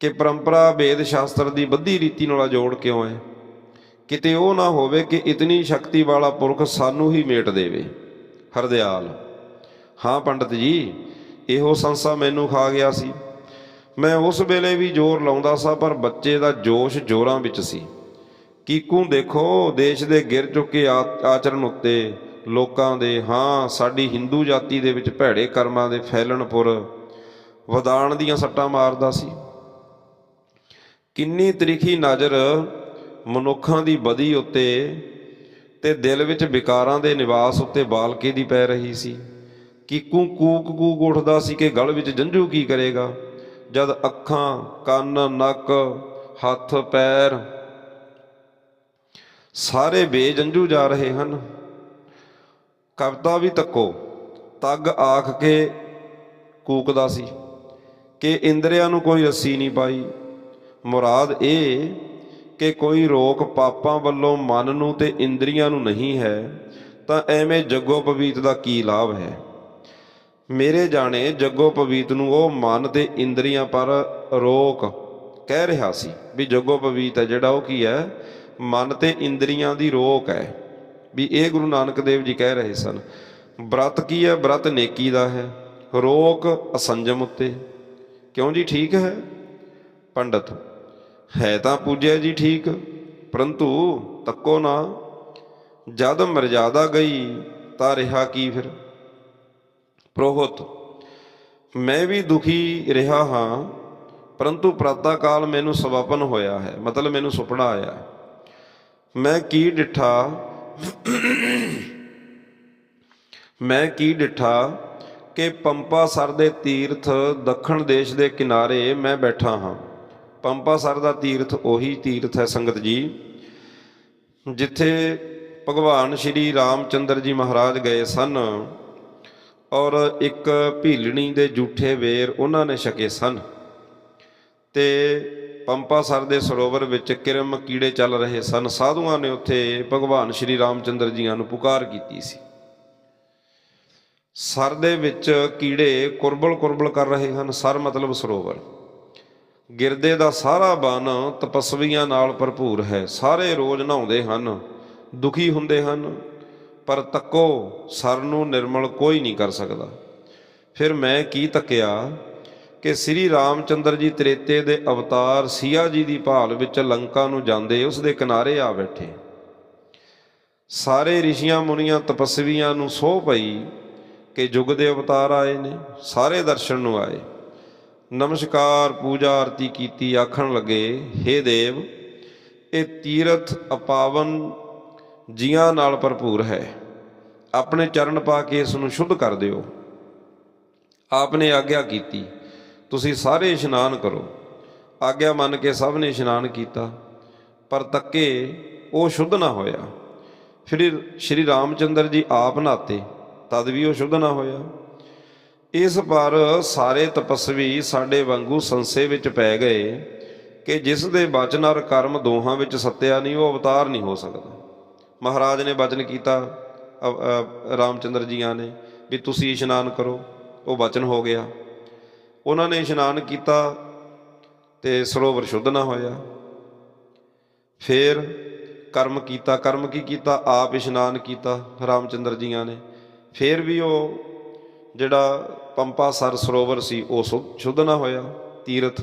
ਕਿ ਪਰੰਪਰਾ ਵੇਦ ਸ਼ਾਸਤਰ ਦੀ ਬੱਧੀ ਰੀਤੀ ਨਾਲ ਜੋੜ ਕਿਉਂ ਹੈ? ਕਿਤੇ ਉਹ ਨਾ ਹੋਵੇ ਕਿ ਇਤਨੀ ਸ਼ਕਤੀ ਵਾਲਾ ਪੁਰਖ ਸਾਨੂੰ ਹੀ ਮੇਟ ਦੇਵੇ। ਹਰਦਿਆਲ, ਹਾਂ ਪੰਡਤ ਜੀ, ਇਹੋ ਸੰਸਾ ਮੈਨੂੰ ਖਾ ਗਿਆ ਸੀ। ਮੈਂ ਉਸ ਵੇਲੇ ਵੀ ਜ਼ੋਰ ਲਾਉਂਦਾ ਸਾਂ, ਪਰ ਬੱਚੇ ਦਾ ਜੋਸ਼ ਜ਼ੋਰਾਂ ਵਿੱਚ ਸੀ। ਕੀਕੂ, ਦੇਖੋ, ਦੇਸ਼ ਦੇ ਗਿਰ ਚੁੱਕੇ ਆ- ਆਚਰਣ ਉੱਤੇ ਲੋਕਾਂ ਦੇ, ਹਾਂ, ਸਾਡੀ ਹਿੰਦੂ ਜਾਤੀ ਦੇ ਵਿੱਚ ਭੈੜੇ ਕਰਮਾਂ ਦੇ ਫੈਲਣਪੁਰ ਵਧਾਣ ਦੀਆਂ ਸੱਟਾਂ ਮਾਰਦਾ ਸੀ। ਕਿੰਨੀ ਤਰੀਖੀ ਨਜ਼ਰ ਮਨੁੱਖਾਂ ਦੀ ਬਦੀ ਉੱਤੇ ਤੇ ਦਿਲ ਵਿੱਚ ਵਿਕਾਰਾਂ ਦੇ ਨਿਵਾਸ ਉੱਤੇ ਬਾਲਕੇ ਦੀ ਪੈ ਰਹੀ ਸੀ। ਕੀਕੂ ਕੂਕ ਕੂਕ ਉੱਠਦਾ ਸੀ ਕਿ ਗਲ ਵਿੱਚ ਜੰਝੂ ਕੀ ਕਰੇਗਾ? ਜਦ ਅੱਖਾਂ, ਕੰਨ, ਨੱਕ, ਹੱਥ, ਪੈਰ ਸਾਰੇ ਬੇਜੰਝੂ ਜਾ ਰਹੇ ਹਨ। ਕਵਿਤਾ ਵੀ ਤੱਕੋ। ਤੱਗ ਆਖ ਕੇ ਕੂਕਦਾ ਸੀ ਕਿ ਇੰਦਰੀਆਂ ਨੂੰ ਕੋਈ ਰੱਸੀ ਨਹੀਂ ਪਾਈ। ਮੁਰਾਦ ਇਹ ਕਿ ਕੋਈ ਰੋਕ ਪਾਪਾਂ ਵੱਲੋਂ ਮਨ ਨੂੰ ਤੇ ਇੰਦਰੀਆਂ ਨੂੰ ਨਹੀਂ ਹੈ, ਤਾਂ ਐਵੇਂ ਜੱਗੋ ਪਵੀਤ ਦਾ ਕੀ ਲਾਭ ਹੈ? ਮੇਰੇ ਜਾਣੇ ਜੱਗੋ ਪਵੀਤ ਨੂੰ ਉਹ ਮਨ ਤੇ ਇੰਦਰੀਆਂ ਪਰ ਰੋਕ ਕਹਿ ਰਿਹਾ ਸੀ ਵੀ ਜੱਗੋ ਪਵੀਤ ਹੈ, ਜਿਹੜਾ ਉਹ ਕੀ ਹੈ? ਮਨ ਤੇ ਇੰਦਰੀਆਂ ਦੀ ਰੋਕ ਹੈ। ਵੀ ਇਹ ਗੁਰੂ ਨਾਨਕ ਦੇਵ ਜੀ ਕਹਿ ਰਹੇ ਸਨ, ਬ੍ਰਤ ਕੀ ਹੈ? ਬ੍ਰਤ ਨੇਕੀ ਦਾ ਹੈ। ਰੋਕ ਅਸੰਜਮ ਉੱਤੇ। ਕਿਉਂ ਜੀ ਠੀਕ ਹੈ? ਪੰਡਤ, ਹੈ ਤਾਂ ਪੂਜਿਆ ਜੀ ਠੀਕ, ਪਰੰਤੂ ਤੱਕੋ ਨਾ। ਜਦ ਮਰਜ਼ਾਦਾ ਗਈ ਤਾਂ ਰਿਹਾ ਕੀ ਫਿਰ? ਪ੍ਰੋਹਤ। ਮੈਂ ਵੀ ਦੁਖੀ ਰਿਹਾ ਹਾਂ, ਪਰੰਤੂ ਪ੍ਰਾਤਾ ਕਾਲ ਮੈਨੂੰ ਸਵਾਪਨ ਹੋਇਆ ਹੈ, ਮਤਲਬ ਮੈਨੂੰ ਸੁਪਨਾ ਆਇਆ। ਮੈਂ ਕੀ ਡਿਠਾ? ਮੈਂ ਕੀ ਡਿਠਾ ਕਿ ਪੰਪਾ ਸਰ ਦੇ ਤੀਰਥ ਦੱਖਣ ਦੇਸ਼ ਦੇ ਕਿਨਾਰੇ ਮੈਂ ਬੈਠਾ ਹਾਂ। ਪੰਪਾ ਸਰ ਦਾ ਤੀਰਥ ਉਹੀ ਤੀਰਥ ਹੈ, ਸੰਗਤ ਜੀ, ਜਿੱਥੇ ਭਗਵਾਨ ਸ਼੍ਰੀ ਰਾਮਚੰਦਰ ਜੀ ਮਹਾਰਾਜ ਗਏ ਸਨ। ਔਰ ਇੱਕ ਭੀਲਣੀ ਦੇ ਜੂਠੇ ਵੇਰ ਉਹਨਾਂ ਨੇ ਛਕੇ ਸਨ। ਤੇ ਪੰਪਾ ਸਰ ਦੇ ਸਰੋਵਰ ਵਿੱਚ ਕਿਰਮ ਕੀੜੇ ਚੱਲ ਰਹੇ ਸਨ। ਸਾਧੂਆਂ ਨੇ ਉੱਥੇ ਭਗਵਾਨ ਸ਼੍ਰੀ ਰਾਮਚੰਦਰ ਜੀਆਂ ਨੂੰ ਪੁਕਾਰ ਕੀਤੀ ਸੀ। ਸਰ ਦੇ ਵਿੱਚ ਕੀੜੇ ਕੁਰਬਲ ਕੁਰਬਲ ਕਰ ਰਹੇ ਹਨ। ਸਰ ਮਤਲਬ ਸਰੋਵਰ। ਗਿਰਦੇ ਦਾ ਸਾਰਾ ਬਨ ਤਪਸਵੀਆਂ ਨਾਲ ਭਰਪੂਰ ਹੈ। ਸਾਰੇ ਰੋਜ਼ ਨਹਾਉਂਦੇ ਹਨ, ਦੁਖੀ ਹੁੰਦੇ ਹਨ ਪਰ ਤੱਕੋ ਸਰ ਨੂੰ ਨਿਰਮਲ ਕੋਈ ਨਹੀਂ ਕਰ ਸਕਦਾ। ਫਿਰ ਮੈਂ ਕੀ ਤੱਕਿਆ ਕਿ ਸ੍ਰੀ ਰਾਮਚੰਦਰ ਜੀ ਤ੍ਰੇਤੇ ਦੇ ਅਵਤਾਰ ਸੀਆ ਜੀ ਦੀ ਭਾਲ ਵਿੱਚ ਲੰਕਾ ਨੂੰ ਜਾਂਦੇ ਉਸ ਦੇ ਕਿਨਾਰੇ ਆ ਬੈਠੇ। ਸਾਰੇ ਰਿਸ਼ੀਆਂ ਮੁਨੀਆਂ ਤਪਸਵੀਆਂ ਨੂੰ ਸੋਹ ਪਈ ਕਿ ਯੁੱਗ ਦੇ ਅਵਤਾਰ ਆਏ ਨੇ, ਸਾਰੇ ਦਰਸ਼ਨ ਨੂੰ ਆਏ। ਨਮਸਕਾਰ ਪੂਜਾ ਆਰਤੀ ਕੀਤੀ, ਆਖਣ ਲੱਗੇ हे ਦੇਵ, ਇਹ ਤੀਰਥ ਅਪਾਵਨ ਜੀਆਂ ਨਾਲ ਭਰਪੂਰ ਹੈ। ਆਪਣੇ ਚਰਨ ਪਾ ਕੇ ਇਸ ਨੂੰ ਸ਼ੁੱਧ ਕਰ ਦਿਓ। ਆਪ ਨੇ ਆਗਿਆ ਕੀਤੀ। ਤੁਸੀਂ ਸਾਰੇ ਇਸ਼ਨਾਨ ਕਰੋ। ਆਗਿਆ ਮੰਨ ਕੇ ਸਭ ਨੇ ਇਸ਼ਨਾਨ ਕੀਤਾ। ਪਰ ਤੱਕੇ ਉਹ ਸ਼ੁੱਧ ਨਾ ਹੋਇਆ। ਫਿਰ ਸ਼੍ਰੀ ਰਾਮਚੰਦਰ ਜੀ ਆਪ ਨਾਤੇ, ਤਦ ਵੀ ਉਹ ਸ਼ੁੱਧ ਨਾ ਹੋਇਆ। ਇਸ ਪਰ ਸਾਰੇ ਤਪਸਵੀ ਸਾਡੇ ਵਾਂਗੂ ਸੰਸੇ ਵਿੱਚ ਪੈ ਗਏ ਕਿ ਜਿਸ ਦੇ ਬਚਨ ਔਰ ਕਰਮ ਦੋਹਾਂ ਵਿੱਚ ਸੱਤਿਆ ਨਹੀਂ, ਉਹ ਅਵਤਾਰ ਨਹੀਂ ਹੋ ਸਕਦਾ। ਮਹਾਰਾਜ ਨੇ ਬਚਨ ਕੀਤਾ ਅ- ਅ- ਰਾਮਚੰਦਰ ਜੀਆਂ ਨੇ, ਵੀ ਤੁਸੀਂ ਇਸ਼ਨਾਨ ਕਰੋ, ਉਹ ਬਚਨ ਹੋ ਗਿਆ। ਉਹਨਾਂ ਨੇ ਇਸ਼ਨਾਨ ਕੀਤਾ ਤੇ ਸਰੋਵਰ ਸ਼ੁੱਧ ਨਾ ਹੋਇਆ। ਫਿਰ ਕਰਮ ਕੀਤਾ, ਕਰਮ ਕੀ ਕੀਤਾ? ਆਪ ਇਸ਼ਨਾਨ ਕੀਤਾ ਰਾਮਚੰਦਰ ਜੀਆਂ ਨੇ। ਫਿਰ ਵੀ ਉਹ ਜਿਹੜਾ ਪੰਪਾ ਸਰ ਸਰੋਵਰ ਸੀ, ਉਹ ਸੁ- ਸ਼ੁੱਧ ਨਾ ਹੋਇਆ, ਤੀਰਥ।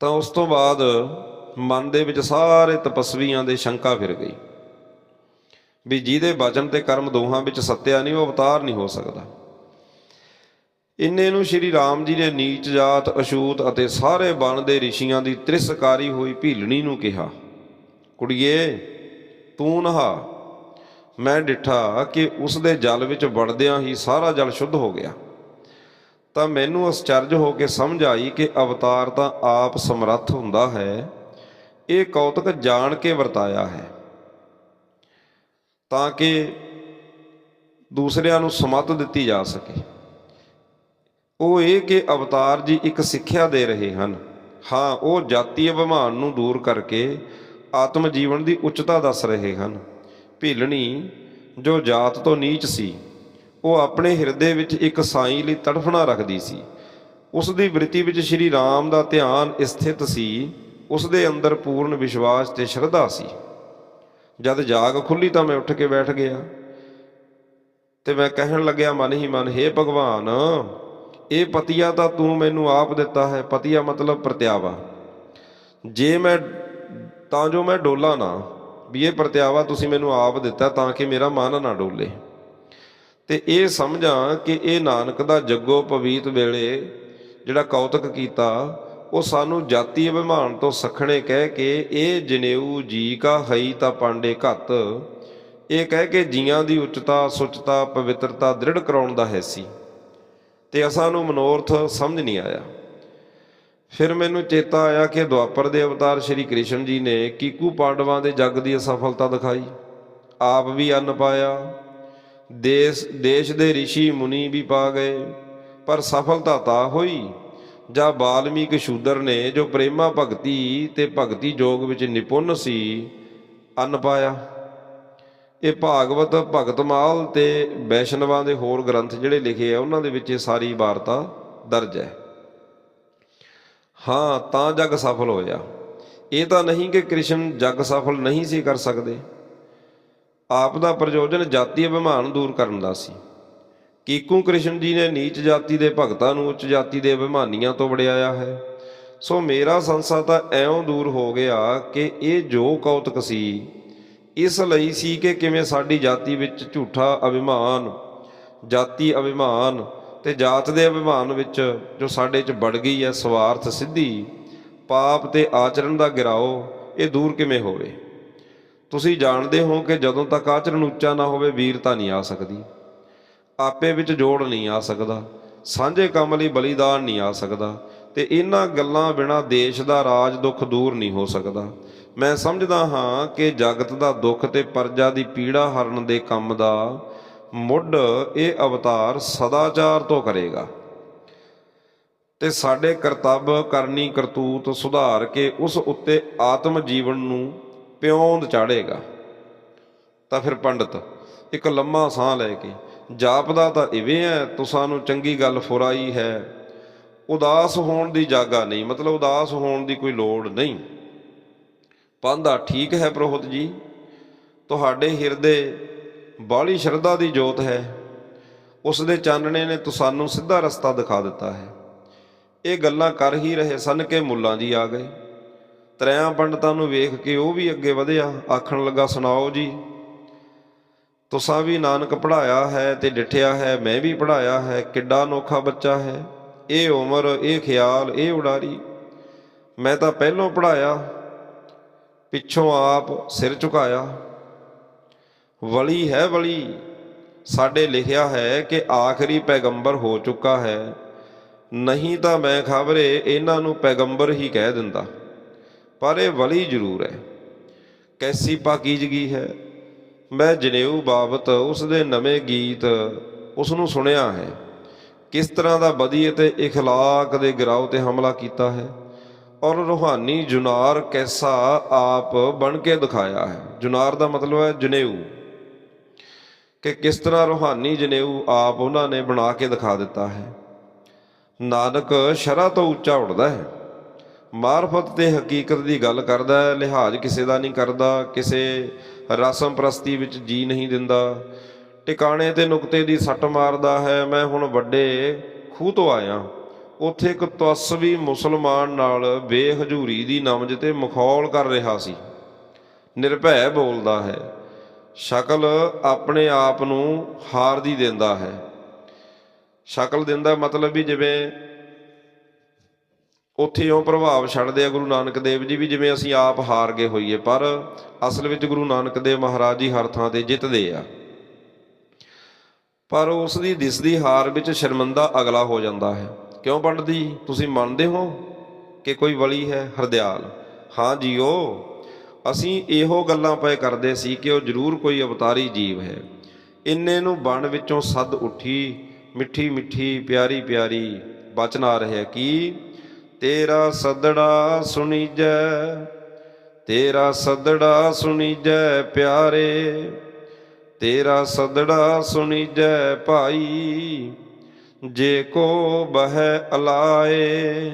ਤਾਂ ਉਸ ਤੋਂ ਬਾਅਦ ਮਨ ਦੇ ਵਿੱਚ ਸਾਰੇ ਤਪਸਵੀਆਂ ਦੇ ਸ਼ੰਕਾ ਫਿਰ ਗਈ। ਵੀ ਜਿਹਦੇ ਵਚਨ ਤੇ ਕਰਮ ਦੋਹਾਂ ਵਿੱਚ ਸੱਤਿਆ ਨਹੀਂ, ਉਹ ਅਵਤਾਰ ਨਹੀਂ ਹੋ ਸਕਦਾ। ਇੰਨੇ ਨੂੰ ਸ਼੍ਰੀ ਰਾਮ ਜੀ ਨੇ ਨੀਚ ਜਾਤ ਅਸ਼ੂਤ ਅਤੇ ਸਾਰੇ ਬਣ ਦੇ ਰਿਸ਼ੀਆਂ ਦੀ ਤ੍ਰਿਸਕਾਰੀ ਹੋਈ ਭੀਲਣੀ ਨੂੰ ਕਿਹਾ, ਕੁੜੀਏ, ਤੂੰ ਨਹਾ। ਮੈਂ ਡਿਠਾ ਕਿ ਉਸ ਦੇ ਜਲ ਵਿੱਚ ਵੜਦਿਆਂ ਹੀ ਸਾਰਾ ਜਲ ਸ਼ੁੱਧ ਹੋ ਗਿਆ। ਤਾਂ ਮੈਨੂੰ ਅਸਚਰਜ ਹੋ ਕੇ ਸਮਝ ਆਈ ਕਿ ਅਵਤਾਰ ਤਾਂ ਆਪ ਸਮਰੱਥ ਹੁੰਦਾ ਹੈ। ਇਹ ਕੌਤਕ ਜਾਣ ਕੇ ਵਰਤਾਇਆ ਹੈ। ਤਾਂ ਕਿ ਦੂਸਰਿਆਂ ਨੂੰ ਸਮੱਤ ਦਿੱਤੀ ਜਾ ਸਕੇ। ਉਹ ਇਹ ਕਿ ਅਵਤਾਰ ਜੀ ਇੱਕ ਸਿੱਖਿਆ ਦੇ ਰਹੇ ਹਨ। ਹਾਂ, ਉਹ ਜਾਤੀ ਅਭਿਮਾਨ ਨੂੰ ਦੂਰ ਕਰਕੇ ਆਤਮ ਜੀਵਨ ਦੀ ਉੱਚਤਾ ਦੱਸ ਰਹੇ ਹਨ। ਭੀਲਣੀ, ਜੋ ਜਾਤ ਤੋਂ ਨੀਚ ਸੀ, ਉਹ ਆਪਣੇ ਹਿਰਦੇ ਵਿੱਚ ਇੱਕ ਸਾਈਂ ਲਈ ਤੜਫਣਾ ਰੱਖਦੀ ਸੀ। ਉਸ ਦੀ ਬ੍ਰਿਤੀ ਵਿੱਚ ਸ਼੍ਰੀ ਰਾਮ ਦਾ ਧਿਆਨ ਸਥਿਤ ਸੀ। ਉਸ ਦੇ ਅੰਦਰ ਪੂਰਨ ਵਿਸ਼ਵਾਸ ਤੇ ਸ਼ਰਧਾ ਸੀ। ਜਦ ਜਾਗ ਖੁੱਲੀ ਤਾਂ ਮੈਂ ਉੱਠ ਕੇ ਬੈਠ ਗਿਆ ਤੇ ਮੈਂ ਕਹਿਣ ਲੱਗਿਆ, ਮਨ ਹੀ ਮਨ, ਹੇ ਭਗਵਾਨ, ਇਹ ਪਤੀਆ ਤਾਂ ਤੂੰ ਮੈਨੂੰ ਆਪ ਦਿੱਤਾ ਹੈ। ਪਤੀਆ ਮਤਲਬ ਪ੍ਰਤਿਆਵਾ। ਜੇ ਮੈਂ, ਤਾਂ ਜੋ ਮੈਂ ਡੋਲਾ ਨਾ, ਵੀ ਇਹ ਪ੍ਰਤਿਆਵਾ ਤੁਸੀਂ ਮੈਨੂੰ ਆਪ ਦਿੱਤਾ ਤਾਂ ਕਿ ਮੇਰਾ ਮਨ ਨਾ ਡੋਲੇ। ਤੇ ਇਹ ਸਮਝਾਂ ਕਿ ਇਹ ਨਾਨਕ ਦਾ ਜੱਗੋ ਪਵੀਤ ਵੇਲੇ ਜਿਹੜਾ ਕੌਤਕ ਕੀਤਾ ਉਹ ਸਾਨੂੰ ਜਾਤੀ ਅਭਿਮਾਨ ਤੋਂ ਸਖਣੇ ਕਹਿ ਕੇ, ਇਹ ਜਨੇਊ ਜੀ ਕਾ ਹਈ ਤਾਂ ਪਾਂਡੇ ਘੱਤ। ਇਹ ਕਹਿ ਕੇ ਜੀਆਂ ਦੀ ਉੱਚਤਾ, ਸੁੱਚਤਾ, ਪਵਿੱਤਰਤਾ ਦ੍ਰਿੜ ਕਰਾਉਣ ਦਾ ਹੈ ਸੀ। ਤੇ ਅਸਾਂ ਨੂੰ ਮਨੋਰਥ ਸਮਝ ਨਹੀਂ ਆਇਆ। ਫਿਰ ਮੈਨੂੰ ਚੇਤਾ ਆਇਆ ਕਿ ਦੁਆਪਰ ਦੇ ਅਵਤਾਰ ਸ਼੍ਰੀ ਕ੍ਰਿਸ਼ਨ ਜੀ ਨੇ ਕੀਕੂ ਪਾਂਡਵਾਂ ਦੇ ਜੱਗ ਦੀ ਅਸਫਲਤਾ ਦਿਖਾਈ। ਆਪ ਵੀ ਅੰਨ ਪਾਇਆ। ਦੇਸ਼ ਦੇਸ਼ ਦੇ ઋષਿ ਮੁਨੀ ਵੀ ਪਾ ਗਏ। ਪਰ ਸਫਲਤਾ ਤਾਂ ਹੋਈ। ਜਾਂ ਬਾਲਮੀਕ ਸ਼ੂਦਰ ਨੇ ਜੋ ਪ੍ਰੇਮਾ ਭਗਤੀ ਤੇ ਭਗਤੀ ਯੋਗ ਵਿੱਚ ਨਿਪੁੰਨ ਸੀ, ਅੰਨ ਪਾਇਆ। ਇਹ ਭਾਗਵਤ ਭਗਤਮਾਲ ਤੇ ਵੈਸ਼ਨਵਾਂ ਦੇ ਹੋਰ ਗ੍ਰੰਥ ਜਿਹੜੇ ਲਿਖੇ ਆ, ਉਹਨਾਂ ਦੇ ਵਿੱਚ ਇਹ ਸਾਰੀ ਵਾਰਤਾ ਦਰਜ ਹੈ। ਹਾਂ, ਤਾਂ ਜਗ ਸਫਲ ਹੋਇਆ। ਇਹ ਤਾਂ ਨਹੀਂ ਕਿ ਕ੍ਰਿਸ਼ਨ ਜਗ ਸਫਲ ਨਹੀਂ ਸੀ ਕਰ ਸਕਦੇ। ਆਪ ਦਾ ਪ੍ਰਯੋਜਨ ਜਾਤੀ ਅਭਿਮਾਨ ਦੂਰ ਕਰਨ ਦਾ ਸੀ। ਕੀਕੂ ਕ੍ਰਿਸ਼ਨ ਜੀ ਨੇ ਨੀਚ ਜਾਤੀ ਦੇ ਭਗਤਾਂ ਨੂੰ ਉੱਚ ਜਾਤੀ ਦੇ ਅਭਿਮਾਨੀਆਂ ਤੋਂ ਵਡਿਆਇਆ ਹੈ। ਸੋ ਮੇਰਾ ਸੰਸਾ ਤਾਂ ਐਉਂ ਦੂਰ ਹੋ ਗਿਆ ਕਿ ਇਹ ਜੋ ਕੌਤਕ ਸੀ, ਇਸ ਲਈ ਸੀ ਕਿ ਕਿਵੇਂ ਸਾਡੀ ਜਾਤੀ ਵਿੱਚ ਝੂਠਾ ਅਭਿਮਾਨ, ਜਾਤੀ ਅਭਿਮਾਨ ਤੇ ਜਾਤ ਦੇ ਅਭਿਮਾਨ ਵਿੱਚ ਜੋ ਸਾਡੇ 'ਚ ਵੜ ਗਈ ਹੈ ਸਵਾਰਥ ਸਿੱਧੀ, ਪਾਪ ਤੇ ਆਚਰਣ ਦਾ ਗਿਰਾਓ, ਇਹ ਦੂਰ ਕਿਵੇਂ ਹੋਵੇ? ਤੁਸੀਂ ਜਾਣਦੇ ਹੋ ਕਿ ਜਦੋਂ ਤੱਕ ਆਚਰਣ ਉੱਚਾ ਨਾ ਹੋਵੇ, ਵੀਰਤਾ ਨਹੀਂ ਆ ਸਕਦੀ। ਆਪੇ ਵਿੱਚ ਜੋੜ ਨਹੀਂ ਆ ਸਕਦਾ, ਸਾਂਝੇ ਕੰਮ ਲਈ ਬਲੀਦਾਨ ਨਹੀਂ ਆ ਸਕਦਾ ਤੇ ਇਹਨਾਂ ਗੱਲਾਂ ਬਿਨਾ ਦੇਸ਼ ਦਾ ਰਾਜ ਦੁੱਖ ਦੂਰ ਨਹੀਂ ਹੋ ਸਕਦਾ। ਮੈਂ ਸਮਝਦਾ ਹਾਂ ਕਿ ਜਗਤ ਦਾ ਦੁੱਖ ਤੇ ਪਰਜਾ ਦੀ ਪੀੜਾ ਹਰਨ ਦੇ ਕੰਮ ਦਾ ਮੁੱਢ ਇਹ ਅਵਤਾਰ ਸਦਾਚਾਰ ਤੋਂ ਕਰੇਗਾ। ਤੇ ਸਾਡੇ ਕਰਤੱਵ ਕਰਨੀ ਕਰਤੂਤ ਸੁਧਾਰ ਕੇ ਉਸ ਉੱਤੇ ਆਤਮ ਜੀਵਨ ਨੂੰ ਪਿਉਂਦ ਚਾੜੇਗਾ। ਤਾਂ ਫਿਰ ਪੰਡਤ, ਇੱਕ ਲੰਮਾ ਸਾਹ ਲੈ ਕੇ ਜਾਪਦਾ ਤਾਂ ਇਵੇਂ ਹੈ ਤੁਸਾਂ ਨੂੰ ਚੰਗੀ ਗੱਲ ਫੁਰਾਈ ਹੈ। ਉਦਾਸ ਹੋਣ ਦੀ ਜਾਗਾ ਨਹੀਂ, ਮਤਲਬ ਉਦਾਸ ਹੋਣ ਦੀ ਕੋਈ ਲੋੜ ਨਹੀਂ। ਪਾਂਦਾ ਠੀਕ ਹੈ ਪ੍ਰੋਹਤ ਜੀ, ਤੁਹਾਡੇ ਹਿਰਦੇ ਬਾਹਲੀ ਸ਼ਰਧਾ ਦੀ ਜੋਤ ਹੈ। ਉਸ ਦੇ ਚਾਨਣੇ ਨੇ ਤੁਸਾਨੂੰ ਸਿੱਧਾ ਰਸਤਾ ਦਿਖਾ ਦਿੱਤਾ ਹੈ। ਇਹ ਗੱਲਾਂ ਕਰ ਹੀ ਰਹੇ ਸਨ ਕਿ ਮੁੱਲਾਂ ਜੀ ਆ ਗਏ। ਤਰਿਆਂ ਪੰਡਤਾਂ ਨੂੰ ਵੇਖ ਕੇ ਉਹ ਵੀ ਅੱਗੇ ਵਧਿਆ, ਆਖਣ ਲੱਗਾ, ਸੁਣਾਓ ਜੀ ਤੁਸਾਂ ਵੀ ਨਾਨਕ ਪੜਾਇਆ ਹੈ ਤੇ ਡਿਠਿਆ ਹੈ, ਮੈਂ ਵੀ ਪੜਾਇਆ ਹੈ, ਕਿੱਡਾ ਅਨੋਖਾ ਬੱਚਾ ਹੈ। ਇਹ ਉਮਰ, ਇਹ ਖਿਆਲ, ਇਹ ਉਡਾਰੀ। ਮੈਂ ਤਾਂ ਪਹਿਲੋਂ ਪੜਾਇਆ ਪਿੱਛੋਂ ਆਪ ਸਿਰ ਝੁਕਾਇਆ। ਵਲੀ ਹੈ ਵਲੀ, ਸਾਡੇ ਲਿਖਿਆ ਹੈ ਕਿ ਆਖਰੀ ਪੈਗੰਬਰ ਹੋ ਚੁੱਕਾ ਹੈ। ਨਹੀਂ ਤਾਂ ਮੈਂ ਖਬਰੇ ਇਹਨਾਂ ਨੂੰ ਪੈਗੰਬਰ ਹੀ ਕਹਿ ਦਿੰਦਾ, ਪਰ ਇਹ ਵਲੀ ਜ਼ਰੂਰ ਹੈ। ਕੈਸੀ ਪਾਕੀਜ਼ਗੀ ਹੈ ਮੈਂ ਜਨੇਊ ਬਾਬਤ ਉਸ ਦੇ ਨਵੇਂ ਗੀਤ ਉਸ ਨੂੰ ਸੁਣਿਆ ਹੈ ਕਿਸ ਤਰ੍ਹਾਂ ਦਾ ਬਦੀ ਤੇ اخلاق ਦੇ ਗਿਰਾਉ ਤੇ ਹਮਲਾ ਕੀਤਾ ਹੈ ਔਰ ਰੂਹਾਨੀ ਜੁਨਾਰ ਕੈਸਾ ਆਪ ਬਣ ਕੇ ਦਿਖਾਇਆ ਹੈ ਜੁਨਾਰ ਦਾ ਮਤਲਬ ਹੈ ਜਨੇਊ ਕਿ ਕਿਸ ਤਰ੍ਹਾਂ ਰੂਹਾਨੀ ਜਨੇਊ ਆਪ ਉਹਨਾਂ ਨੇ ਬਣਾ ਕੇ ਦਿਖਾ ਦਿੱਤਾ ਹੈ ਨਾਨਕ ਸ਼ਰਾ ਤੋਂ ਉੱਚਾ ਉੱਡਦਾ ਹੈ ਮਾਰਫਤ ਤੇ ਹਕੀਕਤ ਦੀ ਗੱਲ ਕਰਦਾ ਹੈ ਲਿਹਾਜ਼ ਕਿਸੇ ਦਾ ਨਹੀਂ ਕਰਦਾ ਕਿਸੇ ਰਸਮ ਪ੍ਰਸਤੀ ਵਿੱਚ ਜੀ ਨਹੀਂ ਦਿੰਦਾ। ਟਿਕਾਣੇ ਤੇ ਨੁਕਤੇ ਦੀ ਸੱਟ ਮਾਰਦਾ ਹੈ। ਮੈਂ ਹੁਣ ਵੱਡੇ ਖੂਹ ਤੋਂ ਆਇਆ। ਉੱਥੇ ਇੱਕ ਤਸਵੀ ਮੁਸਲਮਾਨ ਨਾਲ ਬੇਹਜੂਰੀ ਦੀ ਨਮਜ ਤੇ ਮਖੌਲ ਕਰ ਰਿਹਾ ਸੀ। ਨਿਰਭੈ ਬੋਲਦਾ ਹੈ, ਸ਼ਕਲ ਆਪਣੇ ਆਪ ਨੂੰ ਹਾਰ ਦੀ ਦਿੰਦਾ ਹੈ। ਸ਼ਕਲ ਦਿੰਦਾ ਮਤਲਬ ਵੀ ਜਿਵੇਂ ਉੱਥੇ ਉਹ ਪ੍ਰਭਾਵ ਛੱਡਦੇ ਆ ਗੁਰੂ ਨਾਨਕ ਦੇਵ ਜੀ ਵੀ ਜਿਵੇਂ ਅਸੀਂ ਆਪ ਹਾਰ ਗਏ ਹੋਈਏ, ਪਰ ਅਸਲ ਵਿੱਚ ਗੁਰੂ ਨਾਨਕ ਦੇਵ ਮਹਾਰਾਜ ਜੀ ਹਰ ਥਾਂ ਤੇ ਜਿੱਤਦੇ ਆ। ਪਰ ਉਸ ਦੀ ਦਿਸਦੀ ਹਾਰ ਵਿੱਚ ਸ਼ਰਮਿੰਦਾ ਅਗਲਾ ਹੋ ਜਾਂਦਾ ਹੈ। ਕਿਉਂ ਪੰਡਤ ਤੁਸੀਂ ਮੰਨਦੇ ਹੋ ਕਿ ਕੋਈ ਵਲੀ ਹੈ ਹਰਦਿਆਲ? ਹਾਂ ਜੀਓ, ਅਸੀਂ ਇਹੋ ਗੱਲਾਂ ਪਏ ਕਰਦੇ ਸੀ ਕਿ ਉਹ ਜ਼ਰੂਰ ਕੋਈ ਅਵਤਾਰੀ ਜੀਵ ਹੈ। ਇੰਨੇ ਨੂੰ ਬਣ ਵਿੱਚੋਂ ਸੱਦ ਉੱਠੀ ਮਿੱਠੀ ਮਿੱਠੀ ਪਿਆਰੀ ਪਿਆਰੀ ਬਚਨ ਆ ਰਿਹਾ ਕਿ ਤੇਰਾ ਸਦੜਾ ਸੁਣੀਜੈ, ਤੇਰਾ ਸਦੜਾ ਸੁਣੀਜੈ ਪਿਆਰੇ, ਤੇਰਾ ਸਦੜਾ ਸੁਣੀਜੈ ਭਾਈ, ਜੇ ਕੋ ਬਹਿ ਅਲਾਏ,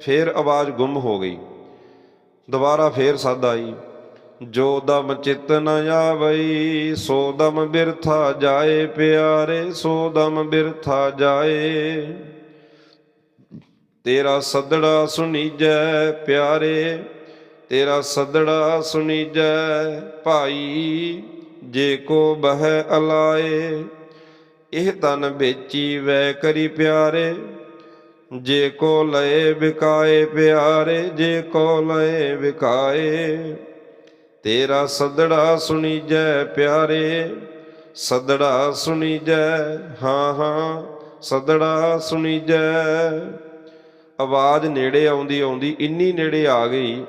ਫਿਰ ਆਵਾਜ਼ ਗੁੰਮ ਹੋ ਗਈ। ਦੁਬਾਰਾ ਫੇਰ ਸੱਦ ਆਈ, ਜੋ ਦਮ ਚਿਤ ਨ ਆਵਈ, ਸੋ ਦਮ ਬਿਰਥਾ ਜਾਏ ਪਿਆਰੇ, ਸੋ ਦਮ ਬਿਰਥਾ ਜਾਏ। ਤੇਰਾ ਸੱਦੜਾ ਸੁਣੀਜੈ ਪਿਆਰੇ, ਤੇਰਾ ਸੱਦੜਾ ਸੁਣੀਜੈ ਭਾਈ, ਜੇ ਕੋ ਬਹਿ ਅਲਾਏ, ਇਹ ਤਨ ਵੇਚੀ ਵੈ ਕਰੀ ਪਿਆਰੇ, ਜੇ ਕੋ ਲਏ ਵਿਕਾਏ ਪਿਆਰੇ, ਜੇ ਕੋ ਲਏ ਵਿਕਾਏ, ਤੇਰਾ ਸੱਦੜਾ ਸੁਣੀਜੈ ਪਿਆਰੇ, ਸੱਦੜਾ ਸੁਣੀਜੈ, ਹਾਂ ਹਾਂ, ਸੱਦੜਾ ਸੁਣੀਜੈ। ਆਵਾਜ਼ ਨੇੜੇ ਆਉਂਦੀ ਆਉਂਦੀ ਇੰਨੀ ਨੇੜੇ ਆ ਗਈ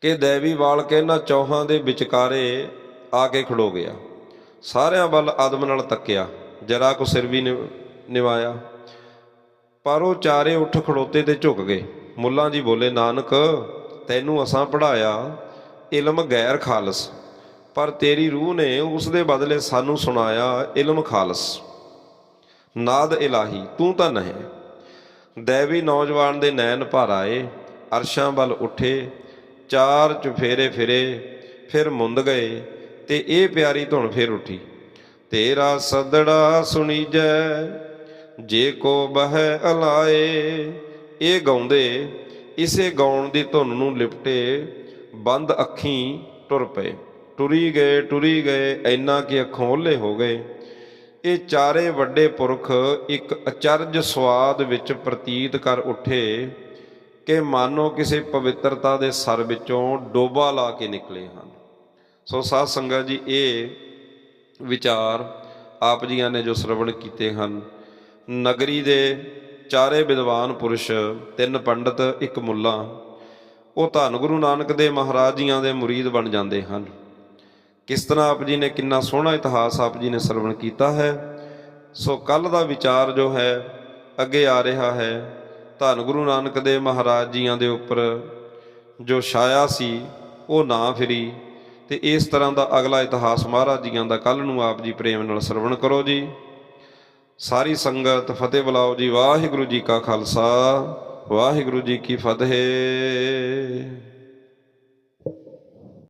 ਕਿ ਦੇਵੀ ਵਾਲ ਕੇ ਇਹਨਾਂ ਚੌਹਾਂ ਦੇ ਵਿਚਕਾਰੇ ਆ ਕੇ ਖੜੋ ਗਿਆ। ਸਾਰਿਆਂ ਵੱਲ ਆਦਮ ਨਾਲ ਤੱਕਿਆ, ਜਰਾ ਕੋ ਸਿਰ ਵੀ ਨਿਵ- ਨਿਵਾਇਆ। ਪਰ ਉਹ ਚਾਰੇ ਉੱਠ ਖੜੋਤੇ ਤੇ ਝੁਕ ਗਏ। ਮੁੱਲਾਂ ਜੀ ਬੋਲੇ, ਨਾਨਕ, ਤੈਨੂੰ ਅਸਾਂ ਪੜਾਇਆ ਇਲਮ ਗੈਰ ਖਾਲਸ। ਪਰ ਤੇਰੀ ਰੂਹ ਨੇ ਉਸ ਦੇ ਬਦਲੇ ਸਾਨੂੰ ਸੁਣਾਇਆ, ਇਲਮ ਖਾਲਸ। ਨਾਦ ਇਲਾਹੀ, ਤੂੰ ਤਾਂ ਨਹੀਂ। ਦੇਵੀ ਨੌਜਵਾਨ ਦੇ ਨੈਣ ਭਰ ਆਏ, ਅਰਸ਼ਾਂ ਵੱਲ ਉੱਠੇ, ਚਾਰ ਚੁਫੇਰੇ ਫਿਰੇ, ਫਿਰ ਮੁੰਦ ਗਏ ਤੇ ਇਹ ਪਿਆਰੀ ਧੁਨ ਫਿਰ ਉੱਠੀ। ਤੇਰਾ ਸਦੜਾ ਸੁਣੀਜੈ, ਜੇ ਕੋ ਬਹਿ ਅਲਾਏ, ਇਹ ਗਾਉਂਦੇ, ਇਸੇ ਗਾਉਣ ਦੀ ਧੁਨ ਨੂੰ ਲਿਪਟੇ, ਬੰਦ ਅੱਖੀਂ ਟੁਰ ਪਏ। ਟੁਰੀ ਗਏ ਟੁਰੀ ਗਏ ਐਨਾ ਕਿ ਅੱਖੋਂ ਓਲੇ ਹੋ ਗਏ। ਇਹ ਚਾਰੇ ਵੱਡੇ ਪੁਰਖ ਇੱਕ ਅਚਰਜ ਸਵਾਦ ਵਿੱਚ ਪ੍ਰਤੀਤ ਕਰ ਉੱਠੇ ਕਿ ਮਾਨੋ ਕਿਸੇ ਪਵਿੱਤਰਤਾ ਦੇ ਸਰ ਵਿੱਚੋਂ ਡੋਬਾ ਲਾ ਕੇ ਨਿਕਲੇ ਹਨ। ਸੋ ਸਾਧ ਸੰਗਤ ਜੀ, ਇਹ ਵਿਚਾਰ ਆਪ ਜੀਆਂ ਨੇ ਜੋ ਸ਼ਰਵਣ ਕੀਤੇ ਹਨ। ਨਗਰੀ ਦੇ ਚਾਰੇ ਵਿਦਵਾਨ ਪੁਰਸ਼, ਤਿੰਨ ਪੰਡਤ, ਇੱਕ ਮੁੱਲਾ, ਉਹ ਧੰਨ ਗੁਰੂ ਨਾਨਕ ਦੇ ਮਹਾਰਾਜ ਜੀਆਂ ਦੇ ਮੁਰੀਦ ਬਣ ਜਾਂਦੇ ਹਨ। ਕਿਸ ਤਰ੍ਹਾਂ ਆਪ ਜੀ ਨੇ ਕਿੰਨਾ ਸੋਹਣਾ ਇਤਿਹਾਸ ਆਪ ਜੀ ਨੇ ਸਰਵਣ ਕੀਤਾ ਹੈ? ਸੋ ਕੱਲ ਦਾ ਵਿਚਾਰ ਜੋ ਹੈ, ਅੱਗੇ ਆ ਰਿਹਾ ਹੈ। ਧੰਨ ਗੁਰੂ ਨਾਨਕ ਦੇ ਮਹਾਰਾਜ ਜੀਆਂ ਦੇ ਉੱਪਰ ਜੋ ਛਾਇਆ ਸੀ, ਉਹ ਨਾ ਫਿਰੀ ਤੇ ਇਸ ਤਰ੍ਹਾਂ ਦਾ ਅਗਲਾ ਇਤਿਹਾਸ ਮਹਾਰਾਜ ਜੀਆਂ ਦਾ ਕੱਲ ਨੂੰ ਆਪ ਜੀ ਪ੍ਰੇਮ ਨਾਲ ਸਰਵਣ ਕਰੋ ਜੀ। ਸਾਰੀ ਸੰਗਤ ਫਤਿਹ ਬੁਲਾਓ ਜੀ। ਵਾਹਿਗੁਰੂ ਜੀ ਕਾ ਖਾਲਸਾ, ਵਾਹਿਗੁਰੂ ਜੀ ਕੀ ਫਤਿਹ।